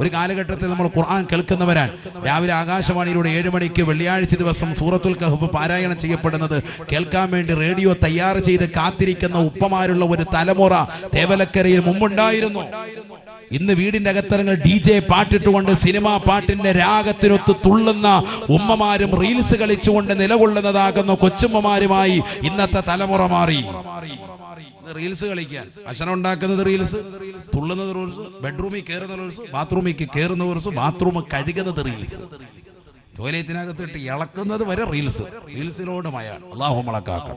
ഒരു കാലഘട്ടത്തിൽ നമ്മൾ ഖുർആൻ കേൾക്കുന്നവരാണ്. രാവിലെ ആകാശവാണിയിലൂടെ ഏഴ് മണിക്ക് വെള്ളിയാഴ്ച ദിവസം സൂറത്തുൽ കഹഫ് പാരായണം ചെയ്യപ്പെടുന്നത്. കേൾക്കാൻ വേണ്ടി റേഡിയോ തയ്യാർ ചെയ്ത് കാത്തിരിക്കുന്ന ഉപ്പമാരുള്ള ഒരു തലമുറ തേവലക്കരയിൽ മുമ്പുണ്ടായിരുന്നു. ഇന്ന് വീടിന്റെ അകത്തിറങ്ങൾ ഡി ജെ പാട്ടിട്ടുകൊണ്ട് സിനിമാ പാട്ടിന്റെ രാഗത്തിനൊത്ത് തുള്ളുന്ന ഉമ്മമാരും റീൽസ് കളിച്ചുകൊണ്ട് നിലകൊള്ളുന്നതാകുന്ന കൊച്ചുമ്മമാരുമായി ഇന്നത്തെ തലമുറ മാറി. റീൽസ് കളിക്കാൻ. ഭക്ഷണം ഉണ്ടാക്കുന്നത് റീൽസ് തുള്ളുന്നത് റീൽസ് ബെഡ്റൂമിൽ കയറുന്ന റീൽസ് ബാത്റൂമിൽ കയറുന്ന റീൽസ് ബാത്റൂം കഴുകുന്നത് റീൽസ്. ടോയ്ലറ്റിനകത്തിട്ട് ഇളക്കുന്നത് വരെ റീൽസ്. റീൽസിനോട് മയാണ് അള്ളാഹു മുളക്കാക്കാം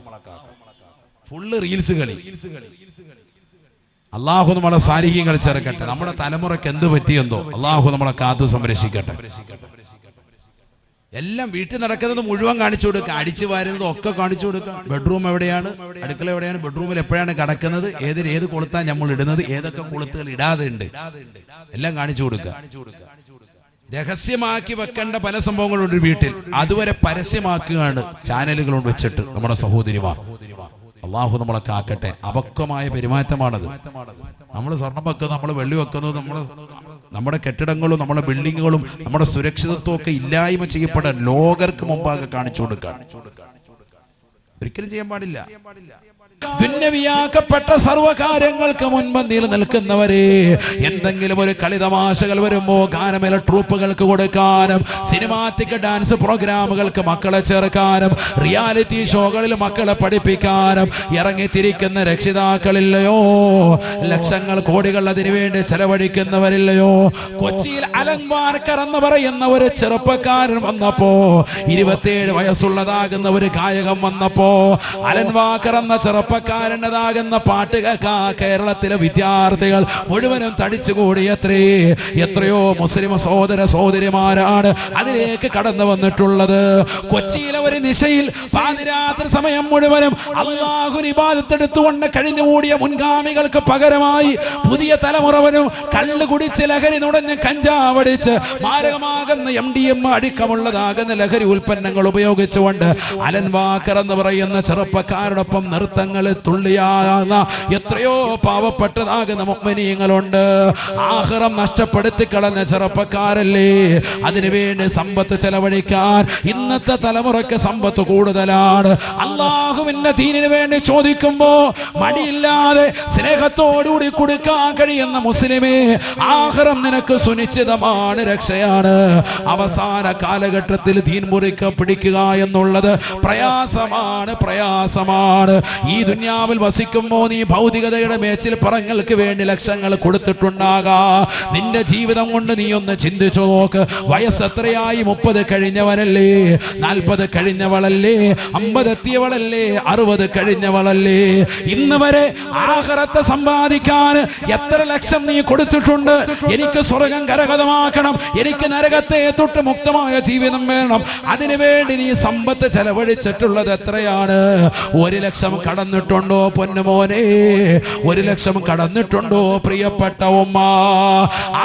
ഫുള്ള് റീൽസ് കളി റീൽസ് കളി. അള്ളാഹു നമ്മളെ സാരിഹ്യങ്ങൾ ചേർക്കട്ടെ നമ്മുടെ തലമുറയ്ക്ക് എന്ത് പറ്റിയെന്തോ അള്ളാഹു നമ്മളെ കാത്തു സംരക്ഷിക്കട്ടെ. എല്ലാം വീട്ടിൽ നടക്കുന്നത് മുഴുവൻ കാണിച്ചു കൊടുക്കുക. അടിച്ചു വാരുന്നത് ഒക്കെ കാണിച്ചു കൊടുക്കുക. ബെഡ്റൂം എവിടെയാണ്? അടുക്കള എവിടെയാണ്? ബെഡ്റൂമിൽ എപ്പോഴാണ് കിടക്കുന്നത്? ഏതിൽ ഏത് കൊളുത്താൻ നമ്മൾ ഇടുന്നത്? ഏതൊക്കെ കൊളുത്തുകൾ ഇടാതെ ഉണ്ട് എല്ലാം കാണിച്ചു കൊടുക്കുക. രഹസ്യമാക്കി വെക്കേണ്ട പല സംഭവങ്ങളുണ്ട് വീട്ടിൽ. അതുവരെ പരസ്യമാക്കുകയാണ് ചാനലുകൾ വെച്ചിട്ട് നമ്മുടെ സഹോദരിമാർ. അള്ളാഹു നമ്മളെ കാക്കട്ടെ. അപക്വമായ പെരുമാറ്റമാണത്. നമ്മൾ സ്വർണം വെക്കുന്നത് നമ്മൾ വെള്ളി വെക്കുന്നത് നമ്മൾ നമ്മുടെ കെട്ടിടങ്ങളും നമ്മുടെ ബിൽഡിങ്ങുകളും നമ്മുടെ സുരക്ഷിതത്വം ഒക്കെ ഇല്ലായ്മ ചെയ്യപ്പെടാൻ ലോകർക്ക് മുമ്പാകെ കാണിച്ചു കൊടുക്കാൻ ഒരിക്കലും ചെയ്യാൻ പാടില്ല. ദുന്നവിയാക്കപ്പെട്ട സർവകാര്യങ്ങൾക്ക് മുൻപന്തിയിൽ നിൽക്കുന്നവരെ എന്തെങ്കിലും ഒരു കളിതമാശകൾ വരുമ്പോ ഗാനമേല ട്രൂപ്പുകൾക്ക് കൊടുക്കാനും സിനിമാറ്റിക് ഡാൻസ് പ്രോഗ്രാമുകൾക്ക് മക്കളെ ചേർക്കാനും റിയാലിറ്റി ഷോകളിൽ മക്കളെ പഠിപ്പിക്കാനും ഇറങ്ങിത്തിരിക്കുന്ന രക്ഷിതാക്കളില്ലയോ? ലക്ഷങ്ങൾ കോടികൾ അതിനുവേണ്ടി ചെലവഴിക്കുന്നവരില്ലയോ? കൊച്ചിയിൽ അലങ്വാർക്കർ എന്ന് പറയുന്ന ഒരു ചെറുപ്പക്കാരൻ വന്നപ്പോ ഇരുപത്തിയേഴ് വയസ്സുള്ളതാകുന്ന ഒരു ഗായകൻ വന്നപ്പോ അലൻവാക്കർ എന്ന ചെറുപ്പക്കാരന്റെതാകുന്ന പാട്ട് കേൾക്കാ കേരളത്തിലെ വിദ്യാർത്ഥികൾ മുഴുവനും തടിച്ചുകൂടിയത്രേ. എത്രയോ മുസ്ലിം സഹോദര സഹോദരിമാരാണ് അതിലേക്ക് കടന്നു വന്നിട്ടുള്ളത്. കൊച്ചിയിലെ ഒരു നിശയിൽ പാതിരാത്രി സമയം മുഴുവനും അള്ളാഹു ഇബാദത്തെടുത്തുകൊണ്ട് കഴിഞ്ഞുകൂടിയ മുൻഗാമികൾക്ക് പകരമായി പുതിയ തലമുറവനും കള്ളു കുടിച്ച് ലഹരി നുടഞ്ഞ് കഞ്ചാവടിച്ച് മാരകമാകുന്ന എം ഡി എം അടിക്കമുള്ളതാകുന്ന ലഹരി ഉൽപ്പന്നങ്ങൾ ഉപയോഗിച്ചുകൊണ്ട് അലൻവാക്കർ എന്ന് പറയുന്ന ചെറുപ്പക്കാരോടൊപ്പം തുള്ളിയാകുന്ന എത്രയോ പാവപ്പെട്ടതാകുന്ന മുമ്മനീയങ്ങളുണ്ട് ആഹ്റം നഷ്ടപ്പെടുത്തി കളഞ്ഞ ചെറുപ്പക്കാരല്ലേ? അതിനുവേണ്ടി സമ്പത്ത് ചെലവഴിക്കാൻ ഇന്നത്തെ തലമുറയ്ക്ക് സമ്പത്ത് കൂടുതലാണ്. അള്ളാഹുവിന്റെ ദീനിന് വേണ്ടി ചോദിക്കുമ്പോ മടിയില്ലാതെ സ്നേഹത്തോടുകൂടി കൊടുക്കാൻ കഴിയുന്ന മുസ്ലിമേ ആഹ്റം നിനക്ക് സുനിശ്ചിതമാണ് രക്ഷയാണ്. അവസാന കാലഘട്ടത്തിൽ ദീൻ മുറിക്ക പിടിക്കുക എന്നുള്ളത് പ്രയാസമാണ് പ്രയാസമാണ്. ഈ ദുന്യാവിൽ വസിക്കുമ്പോ നീ ഭൗതികതയുടെ മേച്ചിൽ പറങ്ങൾക്ക് വേണ്ടി ലക്ഷങ്ങൾ കൊടുത്തിട്ടുണ്ടാകാ. നിന്റെ ജീവിതം കൊണ്ട് നീ ഒന്ന് ചിന്തിച്ചു നോക്ക്. വയസ്സ് എത്രയായി? മുപ്പത് കഴിഞ്ഞവനല്ലേ? നാൽപ്പത് കഴിഞ്ഞവളല്ലേ? അമ്പത് എത്തിയവളല്ലേ? അറുപത് കഴിഞ്ഞവളല്ലേ? ഇന്ന് വരെ ആഹാരത്തെ സമ്പാദിക്കാൻ എത്ര ലക്ഷം നീ കൊടുത്തിട്ടുണ്ട്? എനിക്ക് സ്വർഗം കരകതമാക്കണം എനിക്ക് നരകത്തെ തൊട്ട് മുക്തമായ ജീവിതം വേണം. അതിനുവേണ്ടി നീ സമ്പത്ത് ചെലവഴിച്ചിട്ടുള്ളത് എത്രയാണ്? ഒരു ലക്ഷം കടന്നിട്ടുണ്ടോ പൊന്നുമോനെ ഒരു ലക്ഷം കടന്നിട്ടുണ്ടോ പ്രിയപ്പെട്ട ഉമ്മ?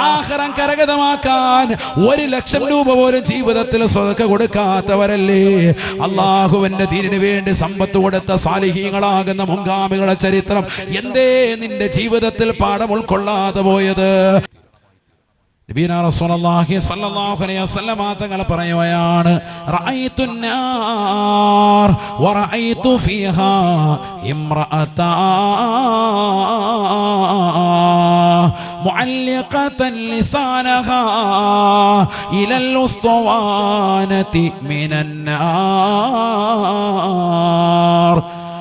ആഹാരം കരഗതമാക്കാൻ ഒരു ലക്ഷം രൂപ പോലും ജീവിതത്തിൽ സ്വതക്ക കൊടുക്കാത്തവരല്ലേ? അള്ളാഹുവിന്റെ തീരിന് വേണ്ടി സമ്പത്ത് കൊടുത്ത സാലിഹീങ്ങളാകുന്ന മുൻഗാമികളുടെ ചരിത്രം എന്തേ നിന്റെ ജീവിതത്തിൽ പാഠം ഉൾക്കൊള്ളാതെ പോയത്? നബീന റസൂലുള്ളാഹി സ്വല്ലല്ലാഹു അലൈഹി വസല്ലമ തങ്ങൾ പറയുകയാണ് റഅയ്തു നാർ വറഅയ്തു ഫീഹാ ഇംറഅതാ മുഅല്ലിഖതൻ ലിസാനഹാ ഇലൽ ഉസ്തവാനതി മിനൻ നാർ.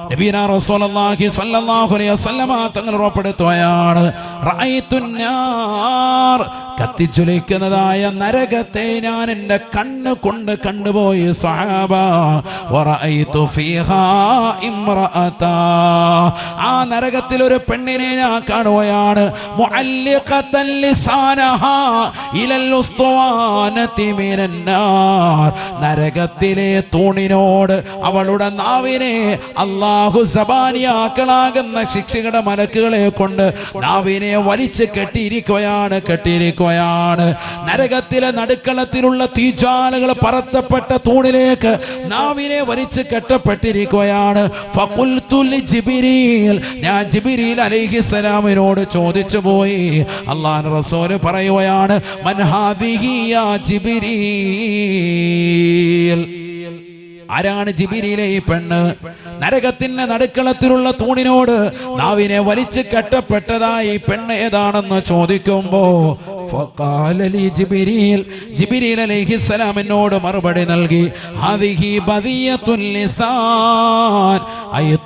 നബീന റസൂലുള്ളാഹി സ്വല്ലല്ലാഹു അലൈഹി വസല്ലമ തങ്ങൾ ഉറപ്പെടുത്തുകയാണ് റഅയ്തുൻ നാർ കത്തിച്ചുലിക്കുന്നതായ നരകത്തെ ഞാൻ എന്റെ കണ്ണ് കൊണ്ട് കണ്ടുപോയി. സഹാബ ആ നരകത്തിൽ ഒരു പെണ്ണിനെ ഞാൻ കാണുകയാണ്. നരകത്തിലെ തൂണിനോട് അവളുടെ നാവിനെ അള്ളാഹു സബാനിയാക്കളാകുന്ന ശിക്ഷയുടെ മലക്കുകളെ കൊണ്ട് നാവിനെ വലിച്ച് കെട്ടിയിരിക്കുകയാണ് കെട്ടിയിരിക്കുകയാണ്. ചെയ്തിരിക്കുകയാണ് നരകത്തിലെ നടുക്കളത്തിലുള്ള തീജാലകൾ പറത്തപ്പെട്ട തൂണിലേക്ക് നാവിനെ വലിച്ചു കെട്ടപ്പെട്ടിരിക്കുകയാണ്. ഞാൻ ജിബിരിൽ അലൈഹിസ്സലാമിനോട് ചോദിച്ചു പോയി. അള്ളാൻ റസോൽ പറയുകയാണ് ആരാണ് ജിബിരിയിലെ ഈ പെണ്ണ്? നരകത്തിന്റെ നടുക്കളത്തിലുള്ള തൂണിനോട് നാവിനെ വലിച്ചു കെട്ടപ്പെട്ടതായി പെണ്ണ് ഏതാണെന്ന് ചോദിക്കുമ്പോ അലൈഹിസ്സലാം എന്നോട് മറുപടി നൽകി ഹാദിഹി ബദിയത്തുൽ ലിസാൻ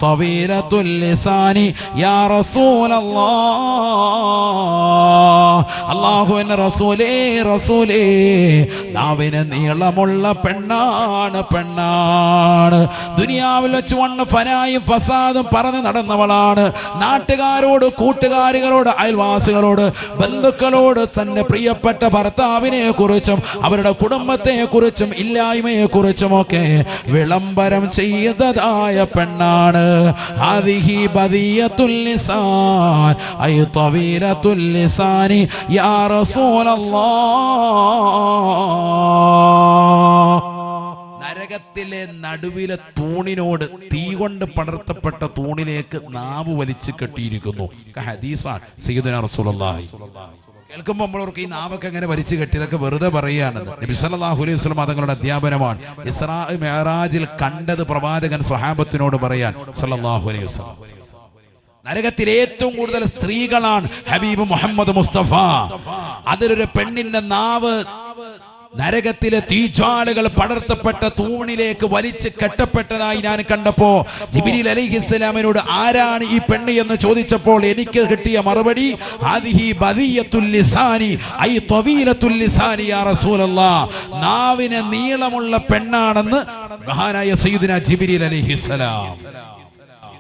തവീലത്തുൽ ലിസാനി യാ റസൂലല്ലാഹ് റസൂലേ റസൂലേ നാവിന് നീളമുള്ള പെണ്ണാണ് പെണ്ണാണ്. ദുനിയാവിൽ വെച്ച് വണ്ണ് ഫനായും ഫസാദും പറഞ്ഞു നടന്നവളാണ്. നാട്ടുകാരോട് കൂട്ടുകാരികളോട് അയൽവാസികളോട് ബന്ധുക്കളോട് തന്റെ പ്രിയപ്പെട്ട ഭർത്താവിനെ കുറിച്ചും അവരുടെ കുടുംബത്തെ കുറിച്ചും ഇല്ലായ്മയെ കുറിച്ചും ഒക്കെ വിളംബരം ചെയ്തതായ പെണ്ണാണ് യാ റസൂലല്ലാഹ്. നരകത്തിലെ നടുവിലെ തൂണിനോട് തീ കൊണ്ട് പടർത്തപ്പെട്ട തൂണിലേക്ക് നാവ് വലിച്ചു കെട്ടിയിരിക്കുന്നു. ഹദീസാണ് സയ്യിദുന റസൂലുള്ളാഹി കേൾക്കുമ്പോൾ നമ്മളവർക്ക് ഈ നാവൊക്കെ എങ്ങനെ വലിച്ചു കെട്ടി? ഇതൊക്കെ വെറുതെ പറയുകയാണെന്ന് നബി സല്ലല്ലാഹു അലൈഹി വസല്ലം തങ്ങളുടെ അധ്യാപനമാണ്. ഇസ്രാ മെഹറാജിൽ കണ്ടത് പ്രവാചകൻ സ്വഹാബത്തിനോട് പറയാൻ സല്ലല്ലാഹു അലൈഹി വസല്ലം. നരകത്തിൽ ഏറ്റവും കൂടുതൽ സ്ത്രീകളാണ് ഹബീബ് മുഹമ്മദ് മുസ്തഫ. അതിലൊരു പെണ്ണിന്റെ നാവ് നരകത്തിലെ തീജ്വാലകൾ പടർത്തപ്പെട്ട തൂണിലേക്ക് വലിച്ച് കെട്ടപ്പെട്ടതായി ഞാൻ കണ്ടപ്പോ ജിബിരിൽ അലിഹിസ്ലാമിനോട് ആരാണ് ഈ പെണ്ണ് എന്ന് ചോദിച്ചപ്പോൾ എനിക്ക് കിട്ടിയ മറുപടി നാവിന് നീളമുള്ള പെണ്ണാണെന്ന് മഹാനായ സയ്യിദിന ജിബിരിൽ അലൈഹിസ്സലാം.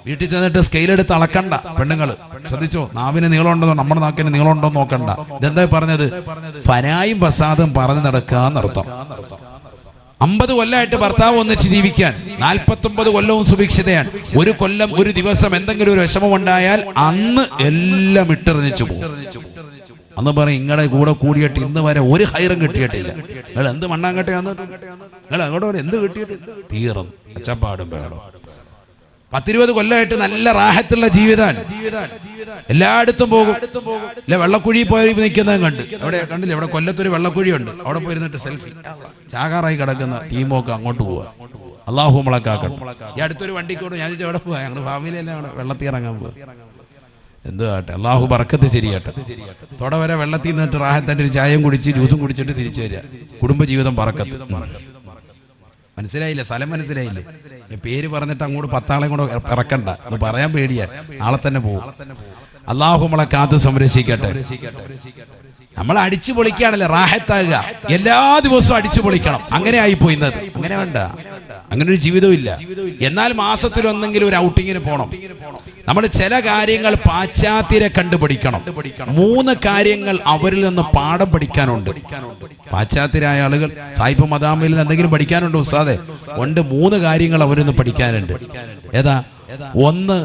വീട്ടിൽ ചെന്നിട്ട് സ്കെയിൽ എടുത്ത് അളക്കണ്ട പെണ്ണുങ്ങൾ ശ്രദ്ധിച്ചോ? നാവിന് നീളമുണ്ടോ? നമ്മുടെ നാക്കിന് നീളമുണ്ടോ നോക്കണ്ട. ഇതെന്താ പറഞ്ഞത്? ഫനായും പ്രസാദും പറഞ്ഞു നടക്കാന്നർത്ഥം അമ്പത് കൊല്ലമായിട്ട് ഭർത്താവ് ഒന്നിച്ച് ജീവിക്കാൻ നാൽപ്പത്തൊമ്പത് കൊല്ലവും സുഭിക്ഷിതയാണ്. ഒരു കൊല്ലം ഒരു ദിവസം എന്തെങ്കിലും ഒരു വിഷമം ഉണ്ടായാൽ അന്ന് എല്ലാം ഇട്ടെറിഞ്ഞു പോകും. അന്ന് പറയും ഇങ്ങടെ കൂടെ കൂടിയിട്ട് ഇന്ന് വരെ ഒരു ഹൈറും കിട്ടിയിട്ടില്ല. നിങ്ങൾ എന്ത് മണ്ണാങ്കട്ടയാന്ന്? നിങ്ങൾ അങ്ങോട്ട് എന്ത് കിട്ടിയിട്ട്? തീർന്നു. അച്ചപ്പാടും വേണം. പത്തിരുപത് കൊല്ലമായിട്ട് നല്ല റാഹത്തുള്ള ജീവിതമാണ്. എല്ലായിടത്തും പോകും. അല്ലെ വെള്ളക്കുഴി പോയി നിൽക്കുന്നത് കണ്ട്. അവിടെ കണ്ടില്ല? ഇവിടെ കൊല്ലത്തൊരു വെള്ളക്കുഴി ഉണ്ട് അവിടെ പോയിരുന്നിട്ട് സെൽഫി. ചാകാറായി കിടക്കുന്ന തീമൊക്കെ അങ്ങോട്ട് പോവാ. അള്ളാഹു മുളക്കാക്കണം ഈ അടുത്തൊരു വണ്ടിക്കോട് ഞാൻ ചോദിച്ചാൽ അവിടെ പോവാ? ഞങ്ങളുടെ ഫാമിലി തന്നെ അവിടെ? വെള്ളത്തിൽ ഇറങ്ങാൻ പോവാ. എന്ത് ആട്ടെ അള്ളാഹു പറക്കത്ത് ശരിയാട്ടെ. തൊട വരെ വെള്ളത്തിൽ നിന്നിട്ട് റാഹത്തായിട്ട് ഒരു ചായയും കുടിച്ച് ജ്യൂസും കുടിച്ചിട്ട് തിരിച്ചു വരിക കുടുംബജീവിതം പറക്കത്ത് മനസ്സിലായില്ല? സ്ഥലം മനസ്സിലായില്ലേ? പേര് പറഞ്ഞിട്ട് അങ്ങോട്ട് പത്താളെ കൂടെ ഇറക്കണ്ട. അത് പറയാൻ പേടിയാ. നാളെ തന്നെ പോകും അള്ളാഹു നമ്മളെ കാത്ത് സംരക്ഷിക്കട്ടെ. നമ്മൾ അടിച്ചു പൊളിക്കുകയാണല്ലേ റാഹത്താകുക. എല്ലാ ദിവസവും അടിച്ചു പൊളിക്കണം. അങ്ങനെ ആയി ഇന്നത്. അങ്ങനെ വേണ്ട. അങ്ങനെ ഒരു ജീവിതവും ഇല്ല. എന്നാൽ മാസത്തിൽ ഒന്നെങ്കിലും ഒരു ഔട്ടിങ്ങിന് പോകണം നമ്മൾ ചില കാര്യങ്ങൾ പാശ്ചാത്യരെ കണ്ടുപിടിക്കണം. മൂന്ന് കാര്യങ്ങൾ അവരിൽ നിന്ന് പാഠം പഠിക്കാനുണ്ട്. പാശ്ചാത്യരായ ആളുകൾ സായിപ്പ് മദാമിൽ നിന്ന് എന്തെങ്കിലും പഠിക്കാനുണ്ടോ ഉസ്താദെ? ഉണ്ട് മൂന്ന് കാര്യങ്ങൾ അവരിൽ നിന്ന് പഠിക്കാനുണ്ട്. ഏതാ? ഒന്ന്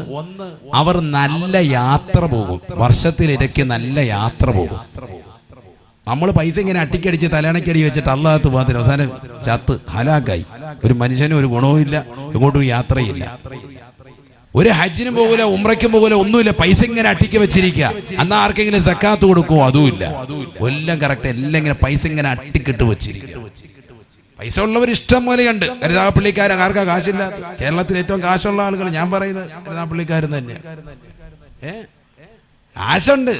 അവർ നല്ല യാത്ര പോകും. വർഷത്തിലിരയ്ക്ക് നല്ല യാത്ര പോകും. നമ്മൾ പൈസ ഇങ്ങനെ അട്ടിക്കടിച്ച് തലയണക്കടി വെച്ചിട്ട് അള്ളാഹത്ത് പോകാത്തിന് അവസാനം ചത്ത് ഹലാക്കായി. ഒരു മനുഷ്യനും ഒരു ഗുണവും ഇല്ല ഇങ്ങോട്ടൊരു യാത്രയില്ല. ഒരു ഹജ്ജിനും പോകൂല ഉമ്രയ്ക്കും പോകൂല ഒന്നുമില്ല. പൈസ ഇങ്ങനെ അട്ടിക്ക് വെച്ചിരിക്കുക. എന്നാ ആർക്കെങ്കിലും സക്കാത്ത് കൊടുക്കുമോ അതുമില്ല. എല്ലാം കറക്റ്റ് എല്ലാം ഇങ്ങനെ പൈസ ഇങ്ങനെ അട്ടിക്കിട്ട് വെച്ചിരിക്കുക. പൈസ ഉള്ളവർ ഇഷ്ടം പോലെയുണ്ട് കരുതാപ്പള്ളിക്കാർ ആർക്കാ കാശില്ല? കേരളത്തിൽ ഏറ്റവും കാശുള്ള ആളുകൾ ഞാൻ പറയുന്നത് കരുതാപ്പള്ളിക്കാരൻ തന്നെ കാശുണ്ട്.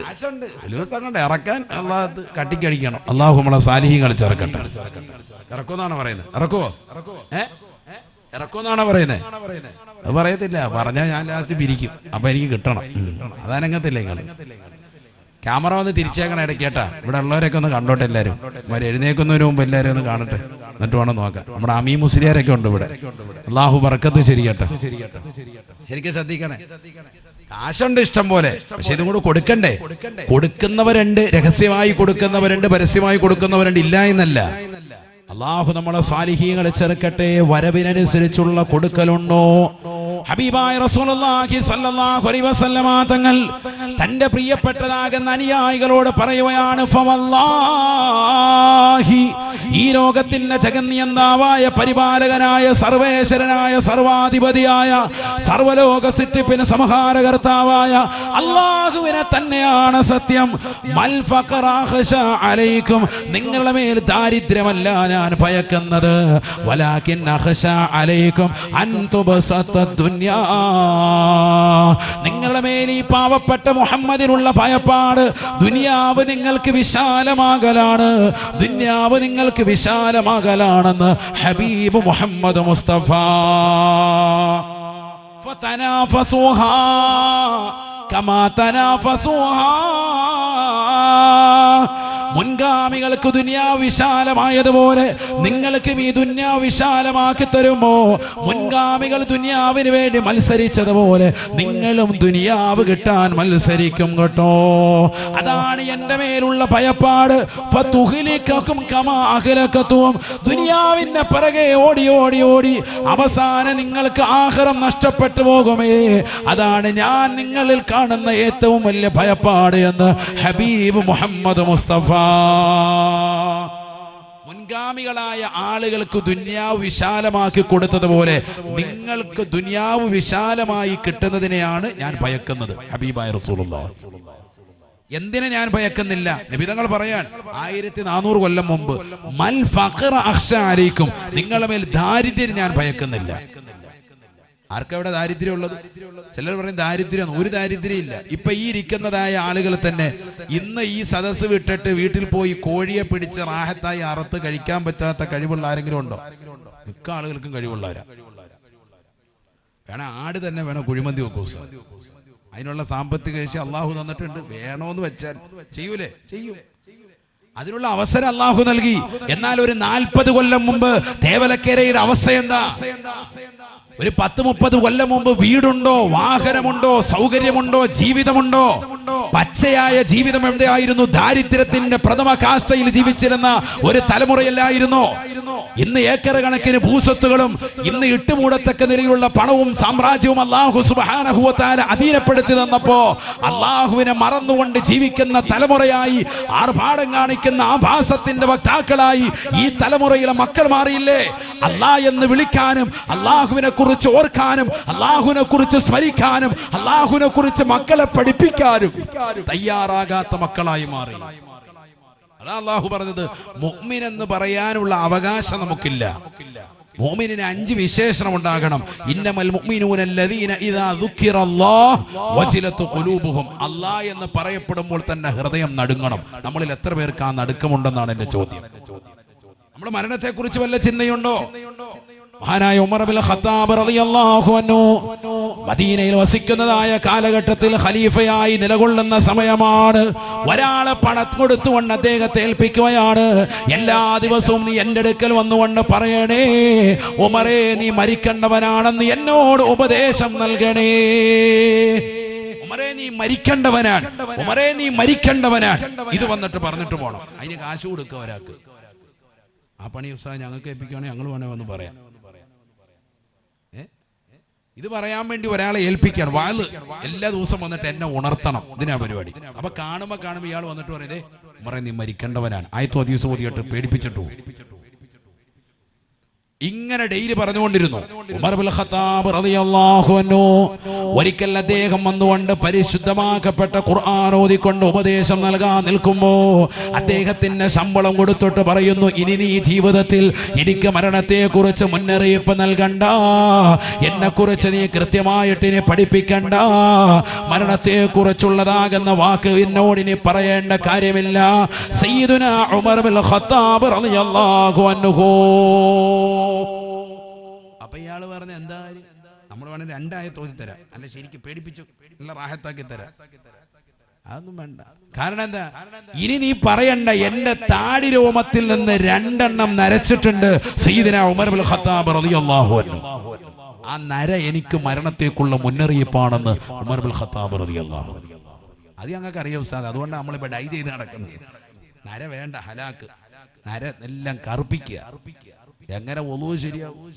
ദിവസം ഇറക്കാൻ അള്ളാഹത്ത് കട്ടിക്കടിക്കണം. അള്ളാഹു നമ്മളെ സാലിഹ്യങ്ങൾ ചേർക്കട്ടെ ഇറക്കുമെന്നാണ് പറയുന്നത്? ഇറക്കുവോ? ഏ? ഇറക്കുമെന്നാണ് പറയുന്നത്? അത് പറയത്തില്ല. പറഞ്ഞാൽ ഞാൻ ലാസ്റ്റ് പിരിക്കും. അപ്പൊ എനിക്ക് കിട്ടണം. അതനങ്ങത്തില്ല നിങ്ങൾ ക്യാമറ വന്ന് തിരിച്ചേക്കണം ഇടയ്ക്കേട്ടാ. ഇവിടെ ഉള്ളവരൊക്കെ ഒന്ന് കണ്ടോട്ടെ എല്ലാവരും അവർ എഴുന്നേക്കുന്നതിന് മുമ്പ് എല്ലാവരും ഒന്ന് കാണട്ടെ. എന്നിട്ട് വേണം നോക്കാം നമ്മുടെ അമീ മുസ്ലിയാരൊക്കെ ഉണ്ട് ഇവിടെ. അള്ളാഹു ബർക്കത്ത് ശരിയട്ടെ ശരിക്കും ശ്രദ്ധിക്കണേ. കാശുണ്ട് ഇഷ്ടം പോലെ. പക്ഷെ ഇതും കൂടെ കൊടുക്കണ്ടേ? കൊടുക്കുന്നവരുണ്ട് രഹസ്യമായി കൊടുക്കുന്നവരുണ്ട് പരസ്യമായി കൊടുക്കുന്നവരുണ്ട് ഇല്ല എന്നല്ല. അള്ളാഹു നമ്മളെ സാലിഹീങ്ങളെ ചെറുക്കട്ടെ വരവിനനുസരിച്ചുള്ള കൊടുക്കലുണ്ടോ? ഹബീബായ റസൂലുള്ളാഹി സ്വല്ലല്ലാഹു അലൈഹി വസല്ലമ തങ്ങൾ തന്റെ പ്രിയപ്പെട്ടതാകുന്ന അനുയായികളോട് പറയുകയാണ് ഈ ലോകത്തിന്റെ ജഗന്നിയന്താവായ പരിപാലകനായ സർവേശ്വരനായ സർവാധിപതിയായ സർവലോക സിട്ടിപ്പിന് സംഹാരകർത്താവായ അള്ളാഹുവിനെ തന്നെയാണ് സത്യം. അലൈക്കും നിങ്ങളുടെ മേൽ ദാരിദ്ര്യമല്ല ഞാൻ ഭയക്കുന്നത്. അഖ്ശ അലൈക്കും അൻതുബ തുബസത്ത നിങ്ങളുടെ മേൽ ഈ പാവപ്പെട്ട മുഹമ്മദിനുള്ള ഭയപ്പാട് ദുനിയാവ് നിങ്ങൾക്ക് വിശാലമാകലാണ്. ദുനിയാവ് നിങ്ങൾക്ക് വിശാലമാകലാണെന്ന് ഹബീബ് മുഹമ്മദ് മുസ്തഫ. കമാ തനാഫസുഹാ. മുൻഗാമികൾക്ക് ദുനിയാവ് വിശാലമായതുപോലെ നിങ്ങൾക്കും ഈ ദുനിയാവ് വിശാലമാക്കി തരുമോ? മുൻഗാമികൾ ദുനിയാവിന് വേണ്ടി മത്സരിച്ചതുപോലെ നിങ്ങളും ദുനിയാവ് കിട്ടാൻ മത്സരിക്കും കേട്ടോ. അതാണ് എന്റെ മേലുള്ള ഭയപ്പാട്. ദുനിയാവിന്റെ പിറകെ ഓടി ഓടി ഓടി അവസാനം നിങ്ങൾക്ക് ആഹാരം നഷ്ടപ്പെട്ടു പോകുമേ. അതാണ് ഞാൻ നിങ്ങളിൽ കാണുന്ന ഏറ്റവും വലിയ ഭയപ്പാട് എന്ന് ഹബീബ് മുഹമ്മദ് മുസ്തഫ മുൻഗാമികളായ ആളുകൾക്ക് ദുന്യാവ് വിശാലമാക്കി കൊടുത്തതുപോലെ നിങ്ങൾക്ക് ദുന്യാവ് വിശാലമായി കിട്ടുന്നതിനെയാണ് ഞാൻ ഭയക്കുന്നത്. ഹബീബായ റസൂലുള്ള എന്തിനെ ഞാൻ ഭയക്കുന്നില്ല? നിബിതങ്ങൾ പറയാൻ ആയിരത്തി നാനൂറ് കൊല്ലം മുമ്പ് മൽ ഫഖർ അഹ്സ ആരേക്കും നിങ്ങളുടെ മേൽ ദാരിദ്ര്യം ഞാൻ ഭയക്കുന്നില്ല. ആർക്കവിടെ ദാരിദ്ര്യം ഉള്ളത് ചിലർ പറയും ദാരിദ്ര്യം ഒരു ദാരിദ്ര്യം ഇല്ല ഇപ്പൊ ഈ ഇരിക്കുന്നതായ ആളുകൾ തന്നെ ഇന്ന് ഈ സദസ്സ് വിട്ടിട്ട് വീട്ടിൽ പോയി കോഴിയെ പിടിച്ച് റാഹത്തായി അറുത്ത് കഴിക്കാൻ പറ്റാത്ത കഴിവുള്ള ആരെങ്കിലും ഉണ്ടോ? മിക്ക ആളുകൾക്കും കഴിവുള്ളവരാ. വേണം ആട് തന്നെ വേണം കുഴിമന്തി വെക്കൂസ് അതിനുള്ള സാമ്പത്തിക ശേഷി അള്ളാഹു തന്നിട്ടുണ്ട്. വേണോന്ന് വെച്ചാൽ ചെയ്യൂലേ? ചെയ്യൂ. അതിനുള്ള അവസരം അള്ളാഹു നൽകി. എന്നാൽ ഒരു നാൽപ്പത് കൊല്ലം മുമ്പ് തേവലക്കേരയുടെ അവസ്ഥ എന്താ? ഒരു പത്ത് മുപ്പത് കൊല്ലം മുമ്പ് വീടുണ്ടോ വാഹനമുണ്ടോ സൗകര്യമുണ്ടോ ജീവിതമുണ്ടോ? പച്ചയായ ജീവിതം എവിടെയായിരുന്നു? ദാരിദ്ര്യത്തിന്റെ പ്രഥമ കാഷ്ടയിൽ ജീവിച്ചിരുന്ന ഒരു തലമുറയല്ലായിരുന്നു? ഇന്ന് ഏക്കർ കണക്കിന് ഭൂസ്വത്തുകളും ഇന്ന് ഇട്ടുമൂടത്തക്ക നിലയിലുള്ള പണവും സാമ്രാജ്യവും അള്ളാഹു സുബാനഹുവത്താല അധീനപ്പെടുത്തി തന്നപ്പോ അള്ളാഹുവിനെ മറന്നുകൊണ്ട് ജീവിക്കുന്ന തലമുറയായി ആർഭാടം കാണിക്കുന്ന ആഭാസത്തിന്റെ വക്താക്കളായി ഈ തലമുറയിലെ മക്കൾ മാറിയില്ലേ? അല്ലാ എന്ന് വിളിക്കാനും അള്ളാഹുവിനെ കുറിച്ച് ഓർക്കാനും അള്ളാഹുവിനെ കുറിച്ച് സ്മരിക്കാനും അള്ളാഹുവിനെ കുറിച്ച് മക്കളെ പഠിപ്പിക്കാനും തയ്യാറാകാത്ത മക്കളായി മാറി. അതാ അള്ളാഹു പറഞ്ഞത് മുഹ്മിൻ എന്ന് പറയാനുള്ള അവകാശം നമുക്കില്ല. മോമിനെ അഞ്ച് വിശേഷണം ഉണ്ടാകണം. ഇന്നമൽ അല്ലാഹ് എന്ന് പറയപ്പെടുമ്പോൾ തന്നെ ഹൃദയം നടുങ്ങണം. നമ്മളിൽ എത്ര പേർക്ക് ആ നടുക്കമുണ്ടെന്നാണ് എന്റെ ചോദ്യം. നമ്മുടെ മരണത്തെ കുറിച്ച് വല്ല ചിന്തയുണ്ടോ? മഹാനായ ഉമർബിൽ ഖത്താബ് റളിയല്ലാഹു അൻഹു മദീനയിൽ വസിക്കുന്നതായ കാലഘട്ടത്തിൽ ഖലീഫയായി നിലകൊള്ളുന്ന സമയമാണ്. ഒരാളെ പണം കൊടുത്തുകൊണ്ട് അദ്ദേഹത്തെ ഏൽപ്പിക്കുകയാണ്. എല്ലാ ദിവസവും നീ എന്റെ അടുക്കൽ വന്നുകൊണ്ട് പറയണേ ഉമറേ നീ മരിക്കേണ്ടവനാണെന്ന് എന്നോട് ഉപദേശം നൽകണേ. ഉമറേ നീ മരിക്കേണ്ടവനാണ്. ഉമറേ നീ മരിക്കേണ്ടവനാണ്. ഇത് വന്നിട്ട് പറഞ്ഞിട്ട് പോണം. അതിന് കാശ് കൊടുക്കുക ഒരാൾക്ക്. ആ പണി ഉത്സാഹം ഞങ്ങൾക്ക് ഏൽപ്പിക്കുകയാണെങ്കിൽ ഞങ്ങൾ വേണേ വന്ന് പറയാം? ഇത് പറയാൻ വേണ്ടി ഒരാളെ ഏൽപ്പിക്കുകയാണ്. വാൾ എല്ലാ ദിവസം വന്നിട്ട് എന്നെ ഉണർത്തണം ഇതിനാ പരിപാടി. അപ്പൊ കാണുമ്പോ കാണുമ്പോ ഇയാൾ വന്നിട്ട് പറയുന്നത് മറേ നീ മരിക്കേണ്ടവനാണ്. ആയത്തോ ദിവസം ഓതിയിട്ട് പേടിപ്പിച്ചിട്ടു ഇങ്ങനെ ഡെയിലി പറഞ്ഞുകൊണ്ടിരുന്നു. ഒരിക്കൽ അദ്ദേഹം വന്നുകൊണ്ട് പരിശുദ്ധമാക്കപ്പെട്ട ഖുർആൻ ഓതിക്കൊണ്ട് ഉപദേശം നൽകാൻ നിൽക്കുമ്പോ അദ്ദേഹത്തിന് ശമ്പളം കൊടുത്തിട്ട് പറയുന്നു ഇനി നീ ജീവിതത്തിൽ എനിക്ക് മരണത്തെ കുറിച്ച് മുന്നറിയിപ്പ് നൽകണ്ട. എന്നെ കുറിച്ച് നീ കൃത്യമായിട്ട് ഇനി പഠിപ്പിക്കണ്ട. മരണത്തെ കുറിച്ചുള്ളതാകുന്ന വാക്ക് എന്നോട് ഇനി പറയേണ്ട കാര്യമില്ല. സയ്യിദുന ഉമർ ഖത്താബ് റളിയല്ലാഹു അൻഹു അപ്പൊ ഇയാൾ പറഞ്ഞ എന്താ നമ്മൾ വേണേ രണ്ടായ തോതി തരാം. അല്ല ശരിക്കും പേടിപ്പിച്ചു നല്ല റാഹത്താക്കി തരാം. അതൊന്നും വേണ്ട. കാരണം എന്താ? ഇനി നീ പറയണ്ട എന്റെ താടി രോമത്തിൽ നിന്ന് രണ്ടെണ്ണം നരച്ചിട്ടുണ്ട് സീദിന ഉമർ ഖത്താബ് റളിയല്ലാഹു അൻഹു. ആ നര എനിക്ക് മരണത്തേക്കുള്ള മുന്നറിയിപ്പാണെന്ന് ഉമർ ഖത്താബ് അത് ഞങ്ങൾക്ക് അറിയാം ഉസ്താദ്. അതുകൊണ്ട് നമ്മളിപ്പോ ഡൈ ചെയ്ത് നടക്കുന്നത്. നര വേണ്ട ഹലാക്ക്. നര എല്ലാം കറുപ്പിക്കുക. എങ്ങനെ ഒളവ് ശരിയാവും?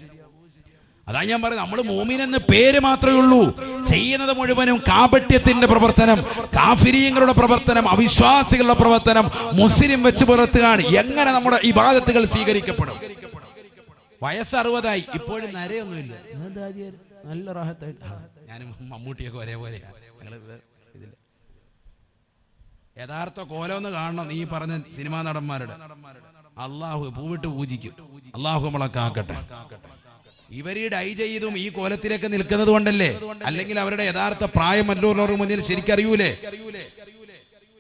അതാ ഞാൻ പറയുന്നത്. നമ്മൾ മോമിൻ എന്ന പേര് മാത്രമേ ഉള്ളൂ. ചെയ്യുന്നത് മുഴുവനും കാപട്യത്തിന്റെ പ്രവർത്തനം കാഫിരീങ്ങളുടെ പ്രവർത്തനം അവിശ്വാസികളുടെ പ്രവർത്തനം മുസ്ലിം വെച്ച് പുറത്തുകാണ് എങ്ങനെ നമ്മുടെ ഈ ഭാഗത്തുകൾ സ്വീകരിക്കപ്പെടും? വയസ്സ് അറുപതായി ഇപ്പോഴും നരയൊന്നുമില്ല? നല്ല റാഹത്തായിട്ട് ഞാനും മമ്മൂട്ടിയൊക്കെ ഒരേപോലെ യഥാർത്ഥ യഥാർത്ഥ ഒന്ന് കാണണം. നീ പറഞ്ഞ സിനിമാ നടന്മാരുടെ. അള്ളാഹു പൂവിട്ട് പൂജിക്കും. അള്ളാഹു നമ്മളെ കാക്കട്ടെ. ഇവരീ ഡൈ ചെയ്തും ഈ കോലത്തിലേക്ക് നിൽക്കുന്നത് കൊണ്ടല്ലേ? അല്ലെങ്കിൽ അവരുടെ യഥാർത്ഥ പ്രായം മറ്റുള്ളവർക്ക് മുന്നിൽ ശരിക്കറിയൂലേ?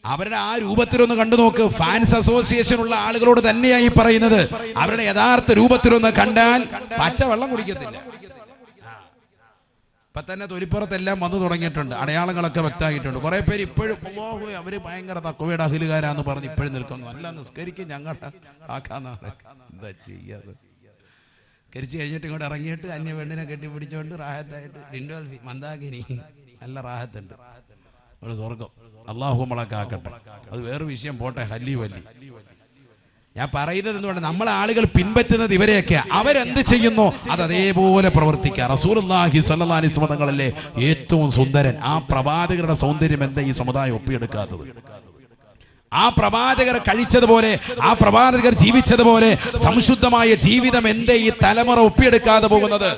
അവരുടെ ആ രൂപത്തിലൊന്ന് കണ്ടു നോക്ക്. ഫാൻസ് അസോസിയേഷൻ ഉള്ള ആളുകളോട് തന്നെയായി പറയുന്നത്. അവരുടെ യഥാർത്ഥ രൂപത്തിലൊന്ന് കണ്ടാൽ പച്ച വെള്ളം കുടിക്കത്തില്ല. ഇപ്പൊ തന്നെ തൊലിപ്പുറത്തെല്ലാം വന്നു തുടങ്ങിയിട്ടുണ്ട്. അടയാളങ്ങളൊക്കെ വ്യക്തമായിട്ടുണ്ട്. കുറെ പേര് ഇപ്പോഴും അല്ലാഹു, അവർ ഭയങ്കര തക്കവയുടെ അഹിലുകാരാന്ന് പറഞ്ഞ് ഇപ്പോഴും നിൽക്കുന്നു. അല്ല നിസ്കരിക്കും ഞങ്ങളുടെ ആക്കാന്നാണ് എന്താ ചെയ്യാതെ കരിച്ച് കഴിഞ്ഞിട്ട് ഇങ്ങോട്ട് ഇറങ്ങിയിട്ട് അന്യ പെണ്ണിനെ കെട്ടിപ്പിടിച്ചോണ്ട് റാഹത്തായിട്ട് ഡിൻഡോൽഫി മന്ദാകിനി. നല്ല റാഹത്തുണ്ട്. ഒരു സ്വർഗം അള്ളാഹു നമ്മളെ കാക്കട്ടെ. അത് വേറെ വിഷയം പോട്ടെ. ഹല്ലി വല്ലി. ഞാൻ പറയുന്നത് എന്തുകൊണ്ട്? നമ്മളെ ആളുകൾ പിൻപറ്റുന്നത് ഇവരെയൊക്കെ. അവരെന്ത് ചെയ്യുന്നു? അത് അതേപോലെ പ്രവർത്തിക്കുക. റസൂലുള്ളാഹി സ്വല്ലല്ലാഹി അലൈഹി വസല്ലം തങ്ങളല്ലേ ഏറ്റവും സുന്ദരൻ. ആ പ്രവാചകരുടെ സൗന്ദര്യം എന്താ ഈ സമുദായം ഒപ്പിയെടുക്കാത്തത്? ആ പ്രവാചകർ കഴിച്ചതുപോലെ ആ പ്രവാചകർ ജീവിച്ചതുപോലെ സംശുദ്ധമായ ജീവിതം എന്തേ ഈ തലമുറ ഒപ്പിയെടുക്കാതെ പോകുന്നത്?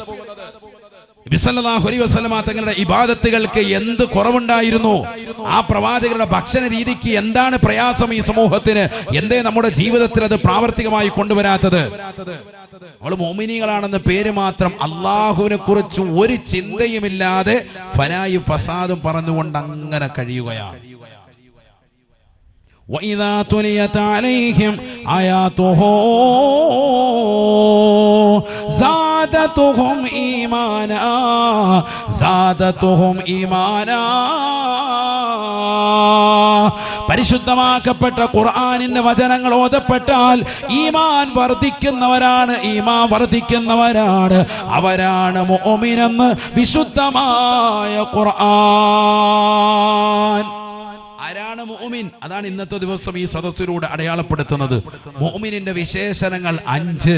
നബിസല്ലല്ലാഹു അലൈഹി വസല്ലമ തങ്ങളുടെ ഇബാദത്തുകൾക്ക് എന്ത് കുറവുണ്ടായിരുന്നു ആ പ്രവാചകരുടെ ഭക്ഷണ രീതിക്ക് എന്താണ് പ്രയാസം ഈ സമൂഹത്തിന് എന്തേ നമ്മുടെ ജീവിതത്തിൽ അത് പ്രാവർത്തികമായി കൊണ്ടുവരാത്തത് നമ്മൾ മോമിനികളാണെന്ന പേര് മാത്രം അള്ളാഹുവിനെ കുറിച്ച് ഒരു ചിന്തയുമില്ലാതെ ഫനായി ഫസാദും പറഞ്ഞുകൊണ്ട് അങ്ങനെ കഴിയുകയാണ് وإذا تليت عليهم آياته زادتهم إيمانا زادتهم إيمانا പരിശുദ്ധമാക്കപ്പെട്ട ഖുർആനിന്റെ വചനങ്ങൾ ഓതപ്പെട്ടാൽ ഈമാൻ വർദ്ധിക്കുന്നവരാണ് ഈമാൻ വർദ്ധിക്കുന്നവരാണ് അവരാണ് മുഅ്മിനെന്ന് വിശുദ്ധമായ ഖുർആൻ ആരാണ് മോമിൻ അതാണ് ഇന്നത്തെ ദിവസം ഈ സദസ്സിലൂടെ അടയാളപ്പെടുത്തുന്നത്. മോമിനിന്റെ വിശേഷണങ്ങൾ അഞ്ച്.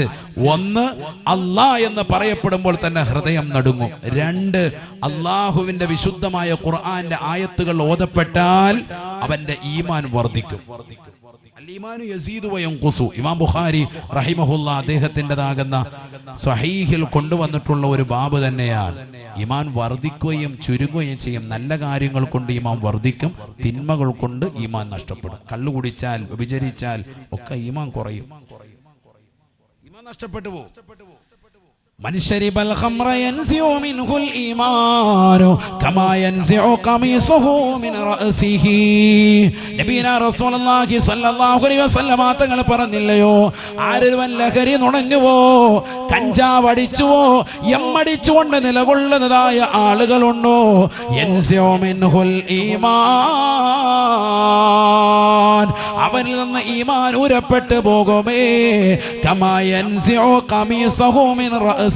ഒന്ന് അല്ലാ എന്ന് പറയപ്പെടുമ്പോൾ തന്നെ ഹൃദയം നടുങ്ങും. രണ്ട് അള്ളാഹുവിന്റെ വിശുദ്ധമായ ഖുർആന്റെ ആയത്തുകൾ ഓതപ്പെട്ടാൽ അവന്റെ ഈമാൻ വർദ്ധിക്കും. ഇമാം ബുഖാരി റഹിമഹുല്ല അദ്ദേഹത്തിന്റെതാകുന്ന സഹീഹിൽ കൊണ്ടുവന്നിട്ടുള്ള ഒരു ബാബ് തന്നെയാണ്. ഇമാൻ വർദ്ധിക്കുകയും ചുരുങ്ങുകയും ചെയ്യും. നല്ല കാര്യങ്ങൾ കൊണ്ട് ഈമാൻ വർദ്ധിക്കും. തിന്മകൾ കൊണ്ട് ഈമാൻ നഷ്ടപ്പെടും. കള്ളു കുടിച്ചാൽ ഒക്കെ ഈമാൻ കുറയും. ഈമാൻ നഷ്ടപ്പെട്ടു പോകും. من شرب الخمر ينزع منه الإيمان كما ينزع قميصه من رأسه നബീന റസൂലുള്ളാഹി സ്വല്ലല്ലാഹു അലൈഹി വസല്ലമ തങ്ങൾ പറഞ്ഞില്ലയോ ആരൊരുവൻ ലഹരി നുണഞ്ഞുവോ കഞ്ചാവ് അടിച്ചുവോ എമ്മടിച്ചുകൊണ്ട് നിലകൊള്ളുന്നതായ ആളുകളുണ്ടോ യൻസിഉ മിൻഹുൽ ഈമാൻ അവനിൽ നിന്ന് ഈമാൻ ഊരപ്പെട്ടു പോകുമേ കമാ യൻസിഉ ഖമീസഹു മിൻ റഅസിഹി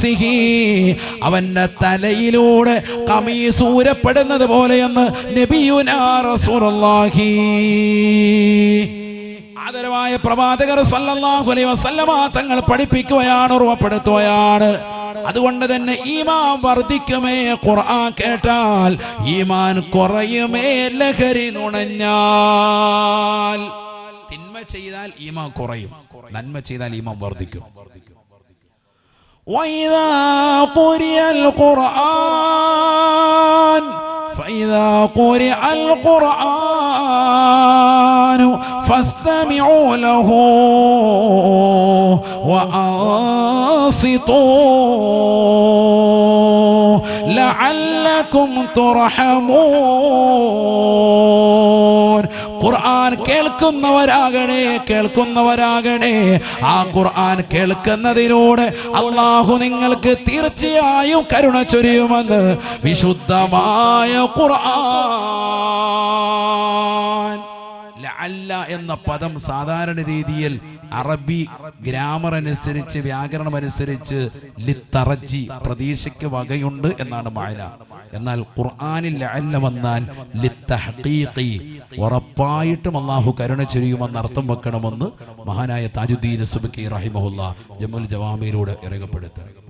അവന്റെ തലയിലൂടെ കമീസൂരപ്പെടുന്നത് പോലെയെന്ന് നബിയുനാ റസൂലുള്ളാഹി. ആദരവായ പ്രവാചകർ സല്ലല്ലാഹു അലൈഹി വസല്ലമ തങ്ങൾ പഠിപ്പിക്കുകയാണ് ഓർമ്മപ്പെടുത്തുകയാണ് അതുകൊണ്ട് തന്നെ ഈമാൻ വർദ്ധിക്കുമേ ഖുർആൻ കേട്ടാൽ ഈമാൻ കുറയുമേ ലഹരി നുണഞ്ഞാൽ. തിന്മ ചെയ്താൽ ഈമാൻ കുറയും നന്മ ചെയ്താൽ ഈമാൻ വർദ്ധിക്കും. وإذا قرئ القرآن فإذا قرئ القرآن فاستمعوا له وأنصتوا. ലഅല്ലകും തുർഹമൂൻ ഖുർആൻ കേൾക്കുന്നവരാകണേ കേൾക്കുന്നവരാകണേ. ആ ഖുർആൻ കേൾക്കുന്നതിനോട് അള്ളാഹു നിങ്ങൾക്ക് തീർച്ചയായും കരുണ ചൊരിയുമെന്ന് വിശുദ്ധമായ ഖുർആൻ. ലഅല്ല എന്ന പദം സാധാരണ രീതിയിൽ അറബി ഗ്രാമർ അനുസരിച്ച് വ്യാകരണം അനുസരിച്ച് ലിത്തറജി പ്രതീക്ഷയ്ക്ക് വകയുണ്ട് എന്നാണ് മായന. എന്നാൽ ഖുർആനിൽ ലഅല്ല വന്നാൽ ലിത്തഹഖീഖി ഉറപ്പായിട്ടും അള്ളാഹു കരുണ ചൊരിയുമെന്ന് അർത്ഥം വെക്കണമെന്ന് മഹാനായ താജുദ്ദീൻ സുബക്കി റഹിമഹുല്ല ജമുൽ ജവാമിയിലൂടെ ഇറങ്ങപ്പെടുത്തുക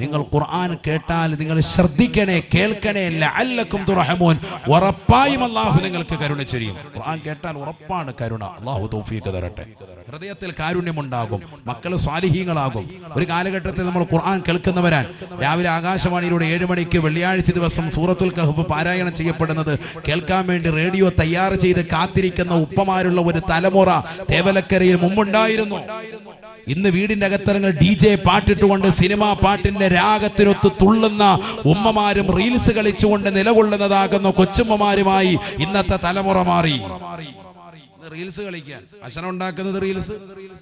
നിങ്ങൾ ഖുർആൻ കേട്ടാൽ നിങ്ങൾ ശ്രദ്ധിക്കണേ കേൾക്കണേ ലഅല്ലക്കും ഉറപ്പായും അള്ളാഹു നിങ്ങൾക്ക് കരുണ ചെയ്യും ഖുർആൻ കേട്ടാൽ ഉറപ്പാണ് കരുണ. അള്ളാഹു തൗഫീഖ് തരട്ടെ. ഹൃദയത്തിൽ കാരുണ്യമുണ്ടാകും. മക്കൾ സ്വാലിഹീങ്ങളാകും. ഒരു കാലഘട്ടത്തിൽ നമ്മൾ ഖുർആൻ കേൾക്കുന്നവരാൻ രാവിലെ ആകാശവാണിയിലൂടെ ഏഴ് മണിക്ക് വെള്ളിയാഴ്ച ദിവസം സൂറത്തുൽ കഹഫ് പാരായണം ചെയ്യപ്പെടുന്നത് കേൾക്കാൻ വേണ്ടി റേഡിയോ തയ്യാർ ചെയ്ത് കാത്തിരിക്കുന്ന ഉപ്പമാരുള്ള ഒരു തലമുറ തേവലക്കരയിൽ മുമ്പുണ്ടായിരുന്നു. ഇന്ന് വീടിന്റെ അകത്തരങ്ങൾ ഡി ജെ പാട്ടിട്ടുകൊണ്ട് സിനിമാ പാട്ടിന്റെ രാഗത്തിനൊത്ത് തുള്ളുന്ന ഉമ്മമാരും റീൽസ് കളിച്ചുകൊണ്ട് നിലകൊള്ളുന്നതാകുന്ന കൊച്ചുമ്മമാരുമായി ഇന്നത്തെ തലമുറ മാറി. റീൽസ് കളിക്കാൻ. അച്ഛനം ഉണ്ടാക്കുന്നത് റീൽസ്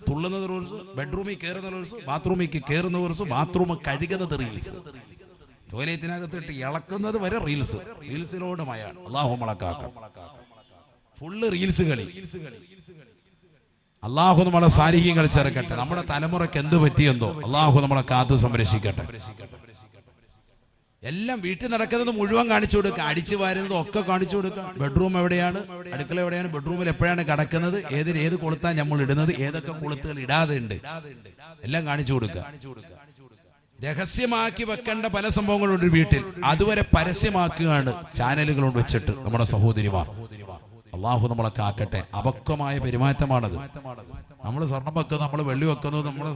തുള്ളുന്നത് റീൽസ് ബെഡ്റൂമിൽ കയറുന്ന റീൽസ് ബാത്റൂമിൽ കയറുന്ന റീൽസ് ബാത്റൂം കഴുകുന്നത് റീൽസ് ടോയ്ലറ്റിനകത്തിട്ട് ഇളക്കുന്നത് വരെ റീൽസ് റീൽസിലോട് മയാണ് അള്ളാഹു മുളക്കാക്ക ഫുള്ള് റീൽസ് കളി. അള്ളാഹു നമ്മളെ സാരിഹ്യങ്ങൾ ചേർക്കട്ടെ നമ്മുടെ തലമുറയ്ക്ക് എന്ത് പറ്റിയെന്തോ അള്ളാഹു നമ്മളെ കാത്തു സംരക്ഷിക്കട്ടെ. എല്ലാം വീട്ടിൽ നടക്കുന്നത് മുഴുവൻ കാണിച്ചു കൊടുക്കുക അടിച്ചു വാരുന്നത് ഒക്കെ കാണിച്ചു കൊടുക്കുക ബെഡ്റൂം എവിടെയാണ്? അടുക്കള എവിടെയാണ്? ബെഡ്റൂമിൽ എപ്പോഴാണ് കിടക്കുന്നത്? ഏതിന് ഏത് കൊളുത്താൻ നമ്മൾ ഇടുന്നത്? ഏതൊക്കെ കൊളുത്തുകൾ ഇടാതെ ഉണ്ട്? എല്ലാം കാണിച്ചു കൊടുക്കുക രഹസ്യമാക്കി വെക്കേണ്ട പല സംഭവങ്ങളുണ്ട് വീട്ടിൽ. അതുവരെ പരസ്യമാക്കുകയാണ് ചാനലുകൾ വെച്ചിട്ട് നമ്മുടെ സഹോദരിമാർ. അള്ളാഹു നമ്മളെ കാക്കട്ടെ. അപക്വമായ പെരുമാറ്റമാണത്. നമ്മൾ സ്വർണം വെക്കുന്നത് നമ്മൾ വെള്ളി വെക്കുന്നത് നമ്മൾ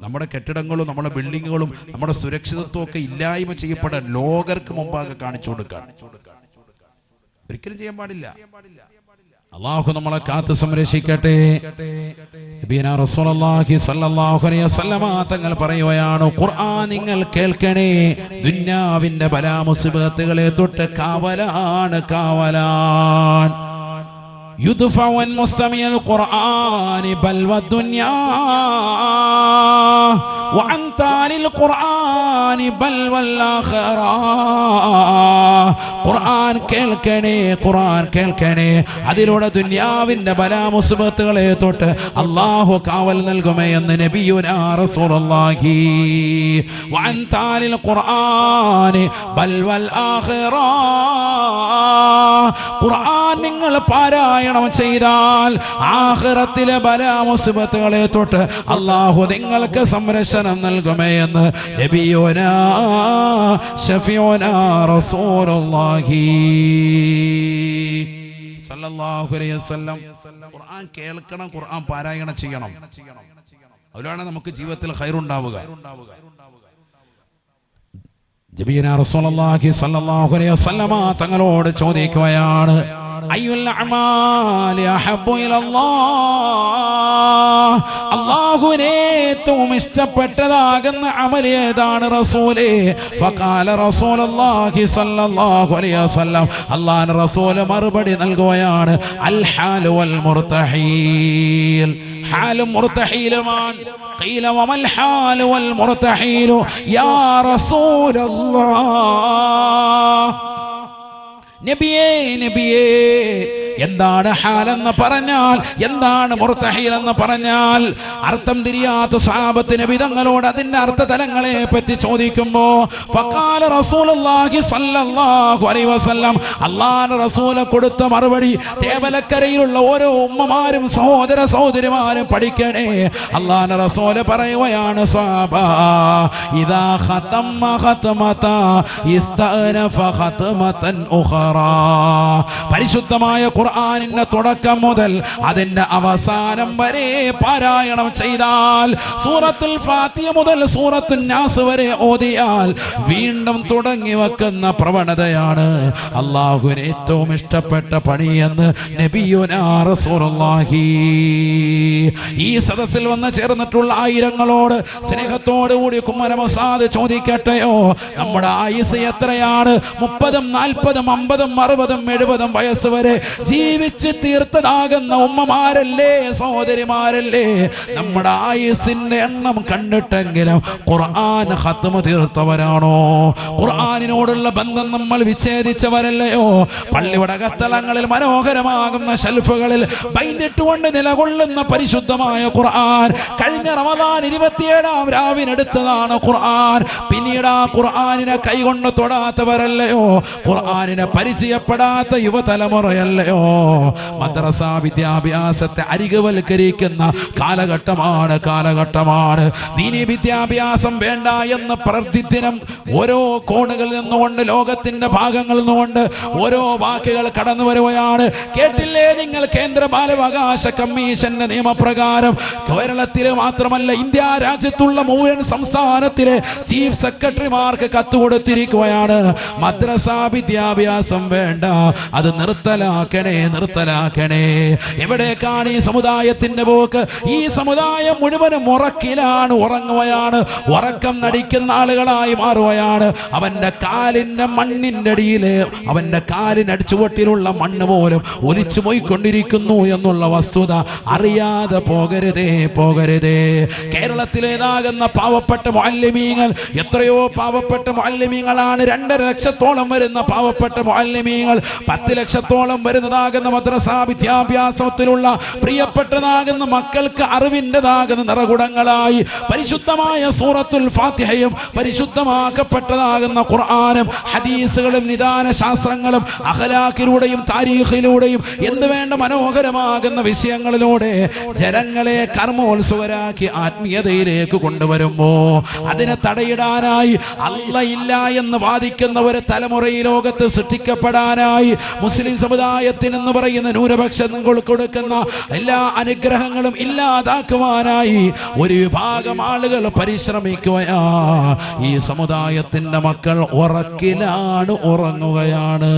നമ്മുടെ കെട്ടിടങ്ങളും നമ്മുടെ ബിൽഡിങ്ങുകളും നമ്മുടെ സുരക്ഷിതത്വം ഒക്കെ ഇല്ലായ്മ ചെയ്യപ്പെടാൻ ലോകർക്ക് മുമ്പാകെ കാണിച്ചു കൊടുക്കാൻ. ഒരിക്കലും ചെയ്യാൻ പാടില്ല. അള്ളാഹു നമ്മളെ കാത്ത് സംരക്ഷിക്കട്ടെ. തങ്ങൾ പറയുകയാണ് ഖുർആൻ നിങ്ങൾ കേൾക്കണേ. ദുന്യാവിന്റെ ബലാമുസിബത്തുകളെ തൊട്ട് കാവലാണ് കാവലാൻ يدفع عن مستمع القرآن بل والدنيا وعن تالي القرآن بل والآخرة. ഖുർആൻ കേൾക്കണേ ഖുർആൻ കേൾക്കണേ. അതിലൂടെ ദുന്യാവിന്റെ ബലാമുസുബത്തുകളെ തൊട്ട് അള്ളാഹു കാവൽ നൽകുമേ എന്ന് നബിയുനാ റസൂലുള്ളാഹി. വഅൻ താലിൽ ഖുർആൻ ബൽ വൽ ആഖിറ. ഖുർആൻ നിങ്ങൾ പാരായണം ചെയ്താൽ ആഖിറത്തിലെ ബലാമുസുബത്തുകളെ തൊട്ട് അള്ളാഹു നിങ്ങൾക്ക് സംരക്ഷണം നൽകുമേ എന്ന് നബിയുനാ ഷഫിയുനാ റസൂലുള്ളാഹി. ഖുർആൻ കേൾക്കണം ഖുർആൻ പാരായണം ചെയ്യണം. അതിലാണ് നമുക്ക് ജീവിതത്തിൽ ഹൈറുണ്ടാവുക ജബീന റസൂലുള്ളാഹി അലൈഹി വസല്ലമ തങ്ങളോട് ചോദിക്കുകയാണ് അയ്യുൽ അഅമാലി അഹബ്ബു ഇലല്ലാഹ് അല്ലാഹുവിനെ ഏറ്റവും ഇഷ്ടപ്പെട്ടതാകുന്ന അമൽ ഏതാണ് റസൂലേ ഫഖാല റസൂലുള്ളാഹി സ്വല്ലല്ലാഹു അലൈഹി വസല്ലം അല്ലാഹുവിന്റെ റസൂൽ മറുപടി നൽകുകയാണ് അൽ ഹാലു വൽ മുർതഹീൽ حال مرتحيلمان قيل وما الحال والمرتحيل يا رسول الله നബിയേ നബിയേ എന്താണ് ഹാലെന്ന് പറഞ്ഞാൽ എന്താണ് മുർത്തഹീൽ എന്ന് പറഞ്ഞാൽ അർത്ഥം തിരിയാത്ത സാപത്തിന് വിധങ്ങളോട് അതിന്റെ അർത്ഥ തലങ്ങളെ പറ്റി ചോദിക്കുമ്പോ ഫഖാല റസൂലുള്ളാഹി സല്ലല്ലാഹു അലൈഹി വസല്ലം അല്ലാഹു കൊടുത്ത മറുപടി തേവലക്കരയിലുള്ള ഓരോ ഉമ്മമാരും സഹോദര സഹോദരിമാരും പഠിക്കണേ. അള്ളാന റസൂല പറയുകയാണ് സാബ ഇദാ ഖതമ പരിശുദ്ധമായ ഖുർആാനിന്റെ തുടക്കം മുതൽ അതിന്റെ അവസാനം വരെ പാരായണം ചെയ്താൽ സൂറത്തുൽ ഫാത്തിയ മുതൽ സൂറത്തുൽ നാസ് വരെ ഓതിയാൽ വീണ്ടും തുടങ്ങി വെക്കുന്ന പ്രവണതയാണ് അള്ളാഹുവിന് ഏറ്റവും ഇഷ്ടപ്പെട്ട പണിയെന്ന് നബിയുനാഹി ഈ സദസ്സിൽ വന്ന് ചേർന്നിട്ടുള്ള ആയിരങ്ങളോട് സ്നേഹത്തോടുകൂടി കുമ്മനമസാദ് ചോദിക്കട്ടെയോ? നമ്മുടെ ആയുസ് എത്രയാണ്? മുപ്പതും നാൽപ്പതും അമ്പതും അറുപതും എഴുപതും വയസ്സ് വരെ ജീവിച്ച് തീർത്തതാകുന്ന ഉമ്മമാരല്ലേ സഹോദരിമാരല്ലേ? നമ്മുടെ ആയുസിന്റെ എണ്ണം കണ്ടിട്ടെങ്കിലും ഖുർആൻ ഹത്തുമ തീർത്തവരാണോ? ഖുർആാനിനോടുള്ള ബന്ധം നമ്മൾ വിച്ഛേദിച്ചവരല്ലയോ? പള്ളിവടകത്തലങ്ങളിൽ മനോഹരമാകുന്ന ഷെൽഫുകളിൽ ബൈന്തിട്ടുകൊണ്ട് നിലകൊള്ളുന്ന പരിശുദ്ധമായ ഖുർആൻ കഴിഞ്ഞ റമദാൻ ഇരുപത്തിയേഴാം രാവിനെടുത്തതാണ് ഖുർആൻ. പിന്നീട് ആ ഖുർആാനിനെ കൈകൊണ്ട് തൊടാത്തവരല്ലയോ? ഖുർആനിനെ പരിചയപ്പെടാത്ത യുവതലമുറയല്ലയോ? മദ്രസ വിദ്യാഭ്യാസത്തെ അരികവൽക്കരിക്കുന്ന കാലഘട്ടമാണ് കാലഘട്ടമാണ്. ദീനി വിദ്യാഭ്യാസം വേണ്ട എന്ന് പ്രതിദിനം ഓരോ കോണുകളിൽ നിന്നുകൊണ്ട് ലോകത്തിന്റെ ഭാഗങ്ങളിൽ നിന്നുകൊണ്ട് ഓരോ വാക്കുകൾ കടന്നു വരുകയാണ്. കേട്ടില്ലേ നിങ്ങൾ കേന്ദ്ര ബാലവകാശ കമ്മീഷന്റെ നിയമപ്രകാരം? കേരളത്തിലെ മാത്രമല്ല ഇന്ത്യ രാജ്യത്തുള്ള മുഴുവൻ സംസ്ഥാനത്തിലെ ചീഫ് സെക്രട്ടറിമാർക്ക് കത്തുകൊടുത്തിരിക്കുകയാണ് മദ്രസ വിദ്യാഭ്യാസം വേണ്ട. അത് നിർത്തലാക്കണേ നിർത്തലാക്കണേ. എവിടേക്കാണ് ഈ സമുദായത്തിന്റെ പോക്ക്? ഈ സമുദായം മുഴുവനും ഉറക്കിലാണ് ഉറങ്ങുകയാണ്. ഉറക്കം നടിക്കുന്ന ആളുകളായി മാറുകയാണ്. അവന്റെ കാലിന്റെ മണ്ണിന്റെ അടിയിൽ അവന്റെ കാലിന് ചുവട്ടിലുള്ള മണ്ണ് പോലും ഒലിച്ചു പോയിക്കൊണ്ടിരിക്കുന്നു എന്നുള്ള വസ്തുത അറിയാതെ പോകരുതേ പോകരുതേ. കേരളത്തിലേതാകുന്ന പാവപ്പെട്ട മാലിമീങ്ങൾ എത്രയോ പാവപ്പെട്ട മാലിമീങ്ങളാണ് രണ്ടര ലക്ഷത്തോളം വരുന്ന പാവപ്പെട്ട മുഅല്ലിമീങ്ങൾ പത്ത് ലക്ഷത്തോളം വരുന്നതാകുന്ന മദ്രസ വിദ്യാഭ്യാസത്തിലുള്ള പ്രിയപ്പെട്ടതാകുന്ന മക്കൾക്ക് അറിവിന്റെതാകുന്ന നിറകുടങ്ങളായി പരിശുദ്ധമായ സൂറത്തുൽ ഫാത്തിഹയും പരിശുദ്ധമാക്കപ്പെട്ടതാകുന്ന ഖുർആാനും ഹദീസുകളും നിദാന ശാസ്ത്രങ്ങളും അഖലാക്കിലൂടെയും താരീഖിലൂടെയും എന്ത് വേണ്ട മനോഹരമാകുന്ന വിഷയങ്ങളിലൂടെ ജനങ്ങളെ കർമ്മോത്സുകരാക്കി ആത്മീയതയിലേക്ക് കൊണ്ടുവരുമ്പോ അതിനെ തടയിടാനായി അല്ല ഇല്ല എന്ന് വാദിക്കുന്ന ഒരു തലമുറ ഈ ലോകത്ത് സൃഷ്ടിക്കപ്പെടാനായി മുസ്ലിം സമുദായത്തിന് എന്ന് പറയുന്ന ന്യൂനപക്ഷം കൊടുക്കുന്ന എല്ലാ അനുഗ്രഹങ്ങളും ഇല്ലാതാക്കുവാനായി ഒരു വിഭാഗം ആളുകൾ പരിശ്രമിക്കുകയാ. ഈ സമുദായത്തിന്റെ മക്കൾ ഉറക്കിലാണ് ഉറങ്ങുകയാണ്.